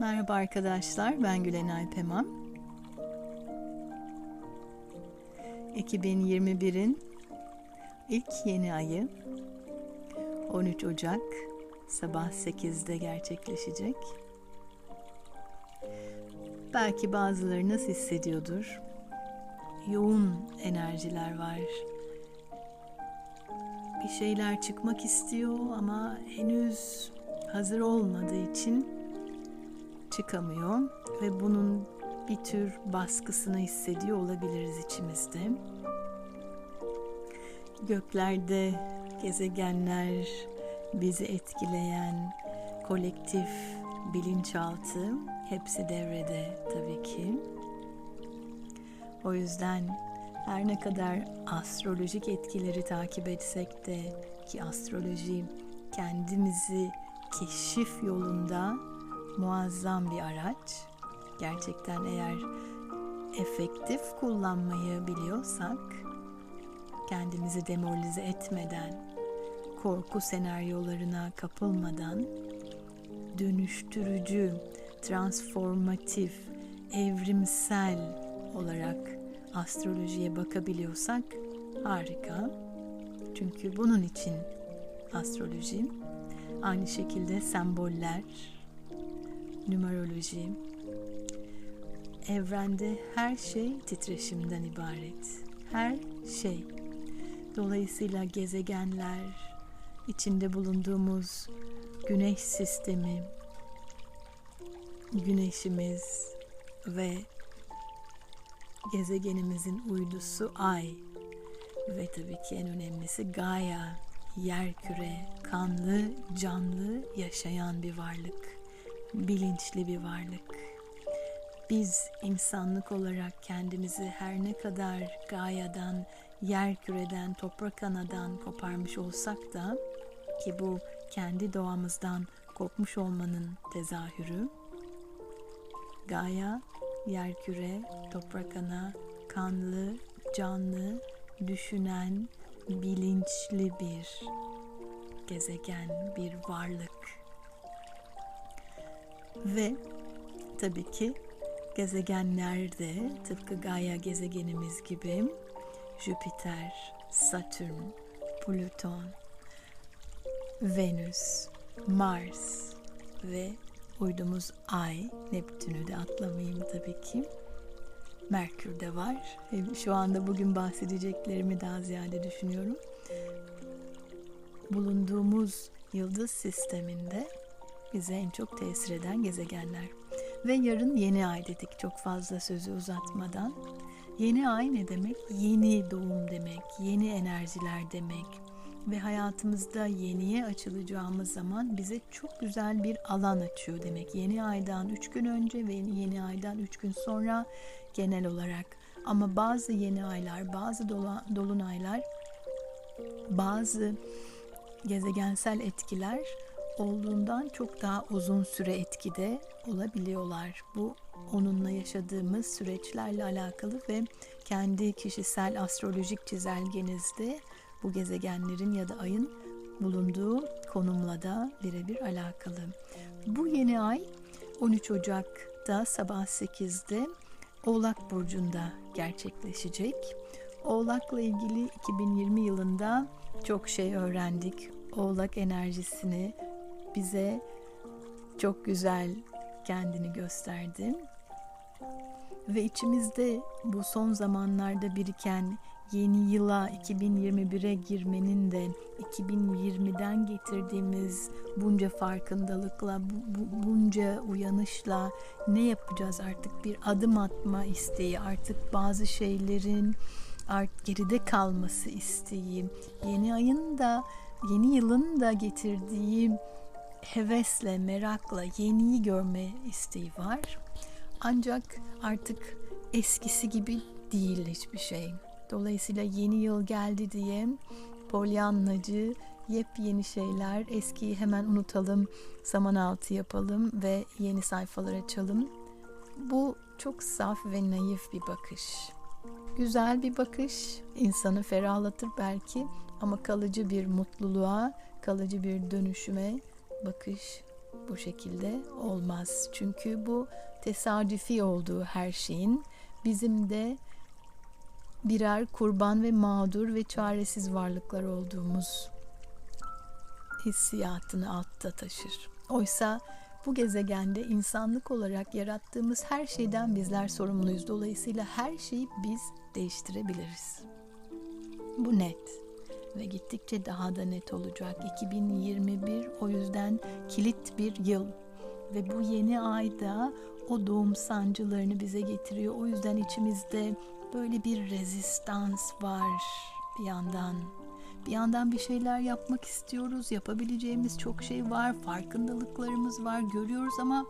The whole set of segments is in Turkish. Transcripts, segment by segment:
Merhaba arkadaşlar, ben Gülenay Pemam. 2021'in ilk yeni ayı 13 Ocak sabah 8'de gerçekleşecek. Belki bazılarınız hissediyordur. Yoğun enerjiler var. Bir şeyler çıkmak istiyor ama henüz hazır olmadığı için çıkamıyor ve bunun bir tür baskısını hissediyor olabiliriz içimizde. Göklerde gezegenler bizi etkileyen kolektif bilinçaltı hepsi devrede tabii ki. O yüzden her ne kadar astrolojik etkileri takip etsek de ki astroloji kendimizi keşif yolunda muazzam bir araç. Gerçekten eğer efektif kullanmayı biliyorsak kendimizi demoralize etmeden, korku senaryolarına kapılmadan dönüştürücü, transformatif, evrimsel olarak astrolojiye bakabiliyorsak harika. Çünkü bunun için astroloji aynı şekilde semboller, numeroloji, evrende her şey titreşimden ibaret. Her şey. Dolayısıyla gezegenler, içinde bulunduğumuz güneş sistemi, güneşimiz ve gezegenimizin uydusu Ay ve tabii ki en önemlisi Gaia, yer küre, kanlı, canlı, yaşayan bir varlık bilinçli bir varlık. Biz insanlık olarak kendimizi her ne kadar gayadan, yer küreden, toprak anadan koparmış olsak da ki bu kendi doğamızdan kopmuş olmanın tezahürü. Gaya, yer küre, toprak ana, kanlı, canlı, düşünen, bilinçli bir gezegen, bir varlık. Ve tabii ki gezegenler de tıpkı Gaia gezegenimiz gibi Jüpiter, Satürn, Plüton, Venüs, Mars ve uydumuz Ay, Neptün'ü de atlamayayım tabii ki. Merkür de var. Şu anda bugün bahsedeceklerimi daha ziyade düşünüyorum. Bulunduğumuz yıldız sisteminde bize en çok tesir eden gezegenler. Ve yarın yeni ay dedik çok fazla sözü uzatmadan. Yeni ay ne demek? Yeni doğum demek, yeni enerjiler demek. Ve hayatımızda yeniye açılacağımız zaman bize çok güzel bir alan açıyor demek. Yeni aydan 3 gün önce ve yeni aydan 3 gün sonra genel olarak. Ama bazı yeni aylar, bazı dolunaylar, bazı gezegensel etkiler olduğundan çok daha uzun süre etkide olabiliyorlar. Bu onunla yaşadığımız süreçlerle alakalı ve kendi kişisel astrolojik çizelgenizde bu gezegenlerin ya da ayın bulunduğu konumla da birebir alakalı. Bu yeni ay 13 Ocak'ta sabah 8'de Oğlak Burcu'nda gerçekleşecek. Oğlak'la ilgili 2020 yılında çok şey öğrendik. Oğlak enerjisini, bize çok güzel kendini gösterdi. Ve içimizde bu son zamanlarda biriken yeni yıla 2021'e girmenin de 2020'den getirdiğimiz bunca farkındalıkla, bu, bu, bunca uyanışla ne yapacağız artık bir adım atma isteği, artık bazı şeylerin art geride kalması isteği, yeni ayın da yeni yılın da getirdiği hevesle, merakla yeniyi görme isteği var. Ancak artık eskisi gibi değil hiçbir şey. Dolayısıyla yeni yıl geldi diye polyanlacı yepyeni şeyler, eskiyi hemen unutalım, zaman altı yapalım ve yeni sayfalar açalım. Bu çok saf ve naif bir bakış. Güzel bir bakış, insanı ferahlatır belki ama kalıcı bir mutluluğa, kalıcı bir dönüşüme bakış bu şekilde olmaz. Çünkü bu tesadüfi olduğu her şeyin bizim de birer kurban ve mağdur ve çaresiz varlıklar olduğumuz hissiyatını altta taşır. Oysa bu gezegende insanlık olarak yarattığımız her şeyden bizler sorumluyuz. Dolayısıyla her şeyi biz değiştirebiliriz. Bu net ve gittikçe daha da net olacak. 2021 o yüzden kilit bir yıl ve bu yeni ayda o doğum sancılarını bize getiriyor. O yüzden içimizde böyle bir rezistans var bir yandan. Bir yandan bir şeyler yapmak istiyoruz. Yapabileceğimiz çok şey var. Farkındalıklarımız var. Görüyoruz ama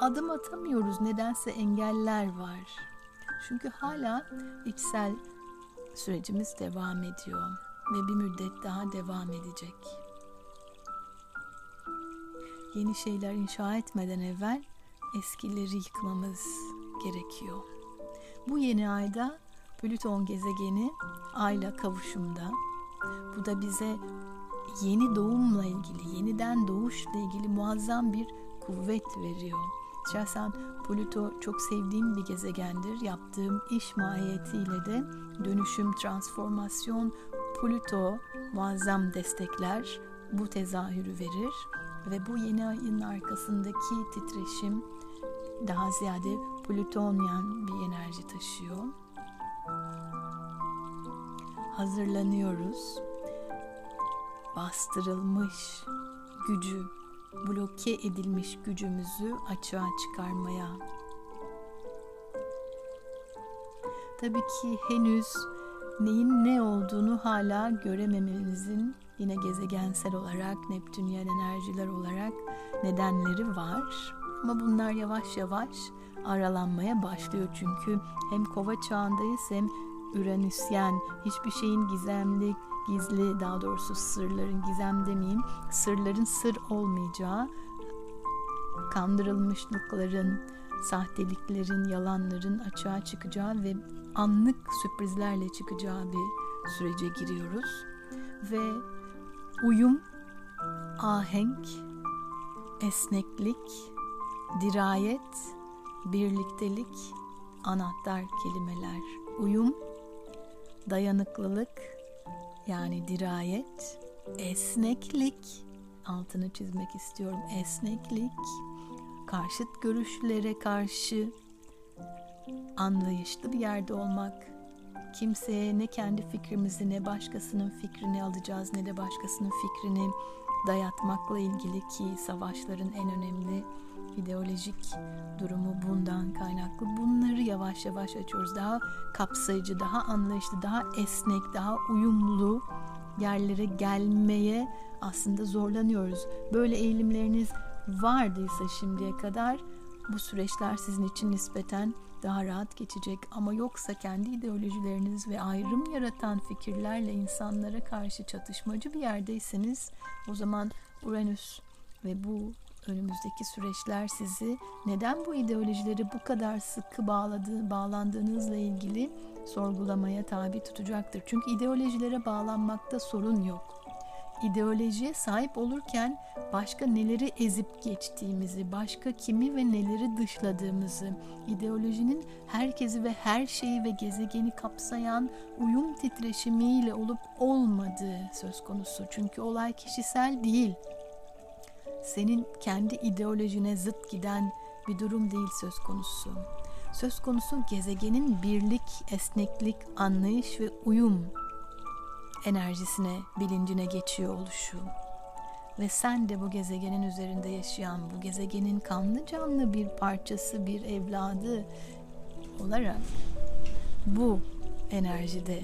adım atamıyoruz. Nedense engeller var. Çünkü hala içsel sürecimiz devam ediyor ve bir müddet daha devam edecek. Yeni şeyler inşa etmeden evvel eskileri yıkmamız gerekiyor. Bu yeni ayda Plüton gezegeni Ay'la kavuşumda. Bu da bize yeni doğumla ilgili, yeniden doğuşla ilgili muazzam bir kuvvet veriyor. Şahsen Plüto çok sevdiğim bir gezegendir. Yaptığım iş mahiyetiyle de dönüşüm, transformasyon, Plüto muazzam destekler, bu tezahürü verir ve bu yeni ayın arkasındaki titreşim daha ziyade Plütonyan bir enerji taşıyor. Hazırlanıyoruz. Bastırılmış gücü, bloke edilmiş gücümüzü açığa çıkarmaya. Tabii ki henüz neyin ne olduğunu hala göremememizin yine gezegensel olarak Neptünyen enerjiler olarak nedenleri var. Ama bunlar yavaş yavaş aralanmaya başlıyor çünkü hem kova çağındayız hem Uranüsyen hiçbir şeyin gizemli, gizli daha doğrusu sırların gizem demeyeyim, sırların sır olmayacağı, kandırılmışlıkların, sahteliklerin, yalanların açığa çıkacağı ve anlık sürprizlerle çıkacağı bir sürece giriyoruz. Ve uyum, ahenk, esneklik, dirayet, birliktelik anahtar kelimeler. Uyum, dayanıklılık yani dirayet, esneklik altını çizmek istiyorum. Esneklik, karşıt görüşlere karşı anlayışlı bir yerde olmak, kimseye ne kendi fikrimizi ne başkasının fikrini alacağız ne de başkasının fikrini dayatmakla ilgili ki savaşların en önemli ideolojik durumu bundan kaynaklı. Bunları yavaş yavaş açıyoruz. Daha kapsayıcı, daha anlayışlı, daha esnek, daha uyumlu yerlere gelmeye aslında zorlanıyoruz. Böyle eğilimleriniz vardıysa şimdiye kadar bu süreçler sizin için nispeten daha rahat geçecek ama yoksa kendi ideolojileriniz ve ayrım yaratan fikirlerle insanlara karşı çatışmacı bir yerdeyseniz o zaman Uranüs ve bu önümüzdeki süreçler sizi neden bu ideolojileri bu kadar sıkı bağladığı, bağlandığınızla ilgili sorgulamaya tabi tutacaktır. Çünkü ideolojilere bağlanmakta sorun yok ideolojiye sahip olurken başka neleri ezip geçtiğimizi, başka kimi ve neleri dışladığımızı, ideolojinin herkesi ve her şeyi ve gezegeni kapsayan uyum titreşimiyle olup olmadığı söz konusu. Çünkü olay kişisel değil. Senin kendi ideolojine zıt giden bir durum değil söz konusu. Söz konusu gezegenin birlik, esneklik, anlayış ve uyum enerjisine, bilincine geçiyor oluşu ve sen de bu gezegenin üzerinde yaşayan, bu gezegenin kanlı canlı bir parçası, bir evladı olarak bu enerjide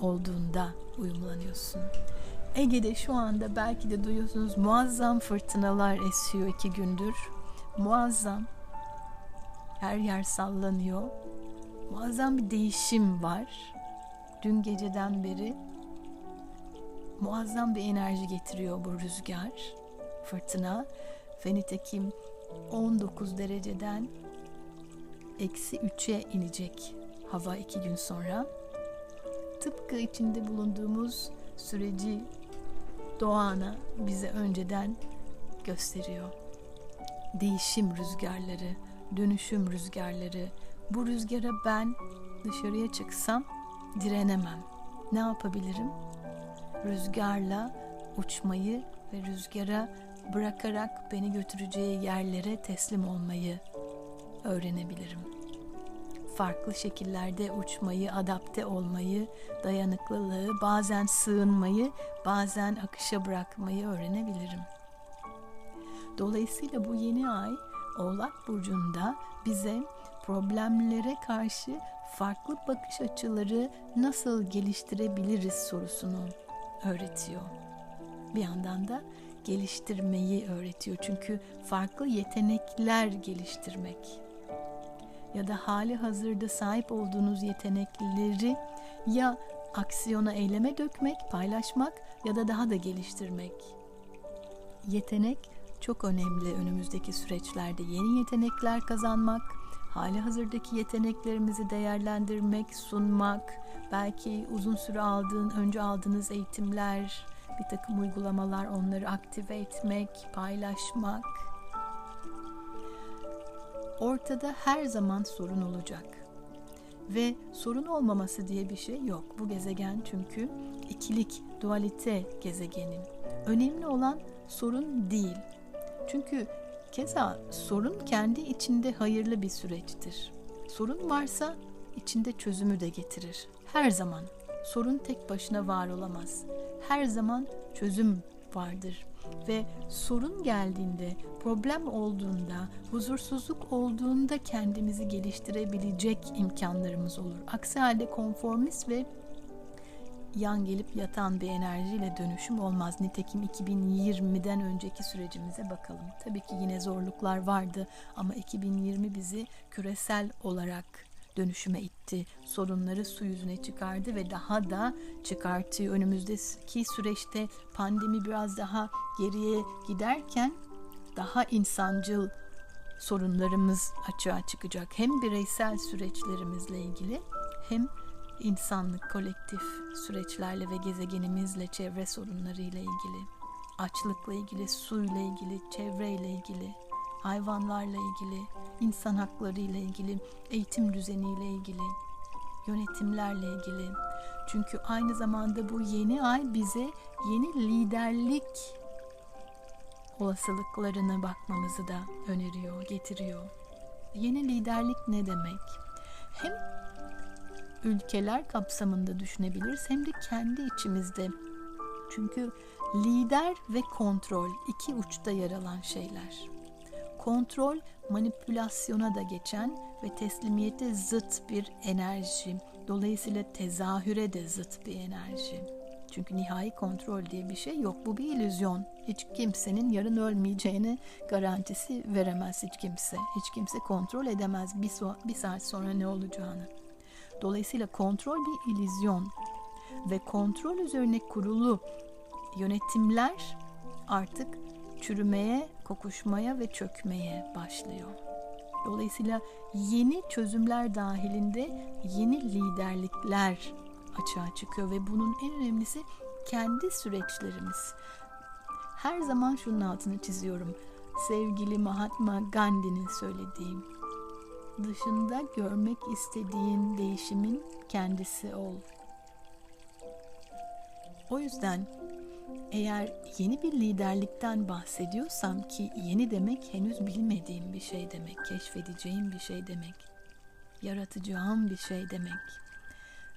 olduğunda uyumlanıyorsun. Ege'de şu anda belki de duyuyorsunuz muazzam fırtınalar esiyor iki gündür. Muazzam. Her yer sallanıyor. Muazzam bir değişim var. Dün geceden beri muazzam bir enerji getiriyor bu rüzgar, fırtına ve nitekim 19 dereceden eksi 3'e inecek hava iki gün sonra. Tıpkı içinde bulunduğumuz süreci doğana bize önceden gösteriyor. değişim rüzgarları, dönüşüm rüzgarları. Bu rüzgara ben dışarıya çıksam direnemem. Ne yapabilirim? Rüzgarla uçmayı ve rüzgara bırakarak beni götüreceği yerlere teslim olmayı öğrenebilirim. Farklı şekillerde uçmayı, adapte olmayı, dayanıklılığı, bazen sığınmayı, bazen akışa bırakmayı öğrenebilirim. Dolayısıyla bu yeni ay Oğlak burcunda bize problemlere karşı farklı bakış açıları nasıl geliştirebiliriz sorusunu öğretiyor. Bir yandan da geliştirmeyi öğretiyor. Çünkü farklı yetenekler geliştirmek ya da hali hazırda sahip olduğunuz yetenekleri ya aksiyona, eyleme dökmek, paylaşmak ya da daha da geliştirmek. Yetenek çok önemli önümüzdeki süreçlerde yeni yetenekler kazanmak, hali hazırdaki yeteneklerimizi değerlendirmek, sunmak, belki uzun süre aldığın, önce aldığınız eğitimler, bir takım uygulamalar, onları aktive etmek, paylaşmak. Ortada her zaman sorun olacak. Ve sorun olmaması diye bir şey yok. Bu gezegen çünkü ikilik, dualite gezegenin. Önemli olan sorun değil. Çünkü keza sorun kendi içinde hayırlı bir süreçtir. Sorun varsa içinde çözümü de getirir. Her zaman sorun tek başına var olamaz. Her zaman çözüm vardır ve sorun geldiğinde, problem olduğunda, huzursuzluk olduğunda kendimizi geliştirebilecek imkanlarımız olur. Aksi halde konformist ve yan gelip yatan bir enerjiyle dönüşüm olmaz. Nitekim 2020'den önceki sürecimize bakalım. Tabii ki yine zorluklar vardı ama 2020 bizi küresel olarak dönüşüme itti. Sorunları su yüzüne çıkardı ve daha da çıkartıyor. Önümüzdeki süreçte pandemi biraz daha geriye giderken daha insancıl sorunlarımız açığa çıkacak. Hem bireysel süreçlerimizle ilgili hem insanlık kolektif süreçlerle ve gezegenimizle çevre sorunlarıyla ilgili, açlıkla ilgili, suyla ilgili, çevreyle ilgili, hayvanlarla ilgili, insan hakları ile ilgili, eğitim düzeniyle ilgili, yönetimlerle ilgili. Çünkü aynı zamanda bu yeni ay bize yeni liderlik olasılıklarına bakmamızı da öneriyor, getiriyor. Yeni liderlik ne demek? Hem ülkeler kapsamında düşünebiliriz hem de kendi içimizde. Çünkü lider ve kontrol iki uçta yer alan şeyler. Kontrol manipülasyona da geçen ve teslimiyete zıt bir enerji. Dolayısıyla tezahüre de zıt bir enerji. Çünkü nihai kontrol diye bir şey yok. Bu bir illüzyon. Hiç kimsenin yarın ölmeyeceğini garantisi veremez hiç kimse. Hiç kimse kontrol edemez bir, so- bir saat sonra ne olacağını. Dolayısıyla kontrol bir illüzyon ve kontrol üzerine kurulu yönetimler artık çürümeye, kokuşmaya ve çökmeye başlıyor. Dolayısıyla yeni çözümler dahilinde yeni liderlikler açığa çıkıyor ve bunun en önemlisi kendi süreçlerimiz. Her zaman şunun altını çiziyorum. Sevgili Mahatma Gandhi'nin söylediği dışında görmek istediğin değişimin kendisi ol. O yüzden eğer yeni bir liderlikten bahsediyorsam ki yeni demek henüz bilmediğim bir şey demek, keşfedeceğim bir şey demek, yaratacağım bir şey demek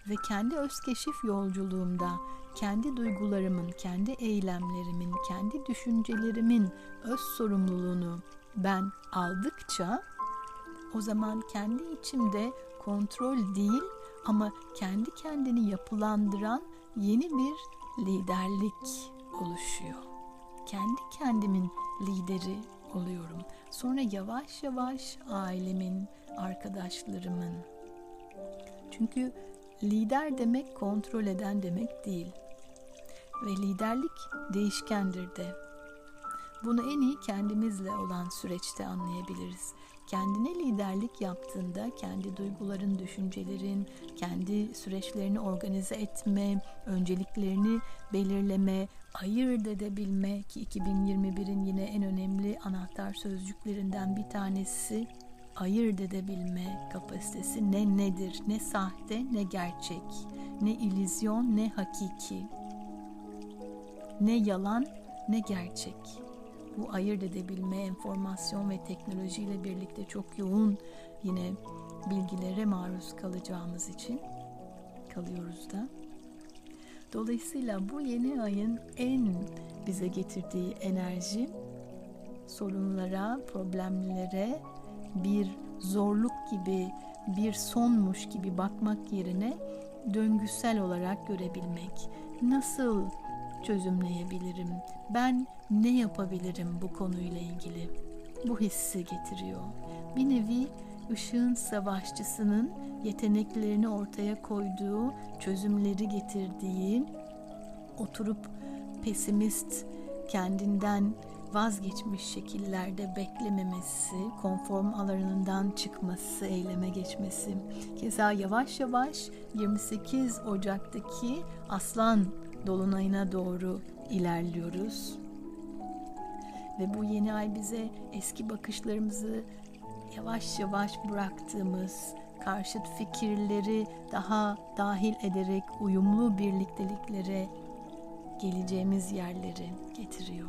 ve kendi öz keşif yolculuğumda kendi duygularımın, kendi eylemlerimin, kendi düşüncelerimin öz sorumluluğunu ben aldıkça o zaman kendi içimde kontrol değil ama kendi kendini yapılandıran yeni bir liderlik oluşuyor. Kendi kendimin lideri oluyorum. Sonra yavaş yavaş ailemin, arkadaşlarımın. Çünkü lider demek kontrol eden demek değil. Ve liderlik değişkendir de. Bunu en iyi kendimizle olan süreçte anlayabiliriz kendine liderlik yaptığında kendi duyguların, düşüncelerin, kendi süreçlerini organize etme, önceliklerini belirleme, ayırt edebilme ki 2021'in yine en önemli anahtar sözcüklerinden bir tanesi ayırt edebilme kapasitesi ne nedir, ne sahte ne gerçek, ne illüzyon ne hakiki, ne yalan ne gerçek. Bu ayırt edebilme, enformasyon ve teknolojiyle birlikte çok yoğun yine bilgilere maruz kalacağımız için kalıyoruz da. Dolayısıyla bu yeni ayın en bize getirdiği enerji sorunlara, problemlere bir zorluk gibi, bir sonmuş gibi bakmak yerine döngüsel olarak görebilmek. Nasıl çözümleyebilirim? Ben ne yapabilirim bu konuyla ilgili? Bu hissi getiriyor. Bir nevi ışığın savaşçısının yeteneklerini ortaya koyduğu, çözümleri getirdiği, oturup pesimist, kendinden vazgeçmiş şekillerde beklememesi, konform alanından çıkması, eyleme geçmesi. Keza yavaş yavaş 28 Ocak'taki Aslan Dolunay'ına doğru ilerliyoruz. Ve bu yeni ay bize eski bakışlarımızı yavaş yavaş bıraktığımız, karşıt fikirleri daha dahil ederek uyumlu birlikteliklere geleceğimiz yerleri getiriyor.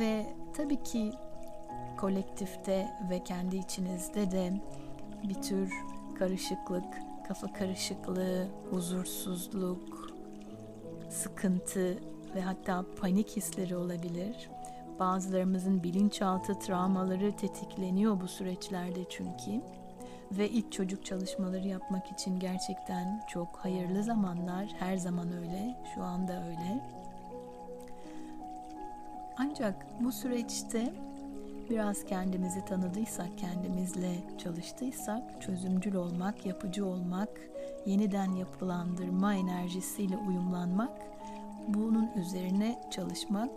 Ve tabii ki kolektifte ve kendi içinizde de bir tür karışıklık, kafa karışıklığı, huzursuzluk, sıkıntı ve hatta panik hisleri olabilir. Bazılarımızın bilinçaltı travmaları tetikleniyor bu süreçlerde çünkü. Ve iç çocuk çalışmaları yapmak için gerçekten çok hayırlı zamanlar. Her zaman öyle, şu anda öyle. Ancak bu süreçte biraz kendimizi tanıdıysak, kendimizle çalıştıysak, çözümcül olmak, yapıcı olmak, yeniden yapılandırma enerjisiyle uyumlanmak, bunun üzerine çalışmak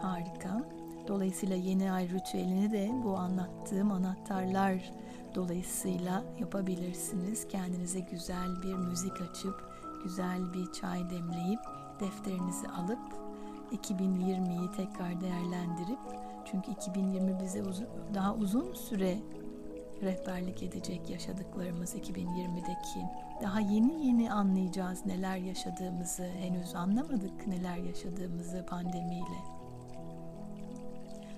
harika. Dolayısıyla yeni ay ritüelini de bu anlattığım anahtarlar dolayısıyla yapabilirsiniz. Kendinize güzel bir müzik açıp, güzel bir çay demleyip, defterinizi alıp 2020'yi tekrar değerlendirip çünkü 2020 bize uzun, daha uzun süre rehberlik edecek yaşadıklarımız 2020'deki. Daha yeni yeni anlayacağız neler yaşadığımızı. Henüz anlamadık neler yaşadığımızı pandemiyle.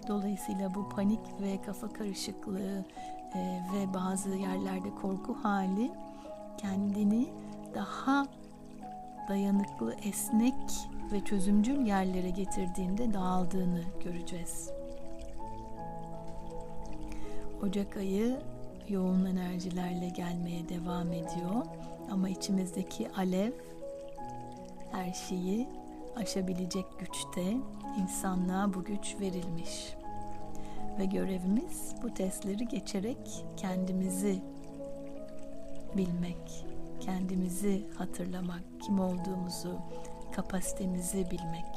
Dolayısıyla bu panik ve kafa karışıklığı e, ve bazı yerlerde korku hali kendini daha dayanıklı, esnek ve çözümcül yerlere getirdiğinde dağıldığını göreceğiz. Ocak ayı yoğun enerjilerle gelmeye devam ediyor ama içimizdeki alev her şeyi aşabilecek güçte insanlığa bu güç verilmiş. Ve görevimiz bu testleri geçerek kendimizi bilmek, kendimizi hatırlamak, kim olduğumuzu, kapasitemizi bilmek.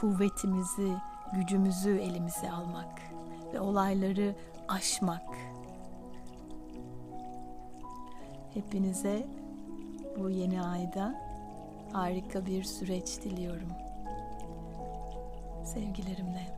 Kuvvetimizi, gücümüzü elimize almak ve olayları aşmak. Hepinize bu yeni ayda harika bir süreç diliyorum. Sevgilerimle.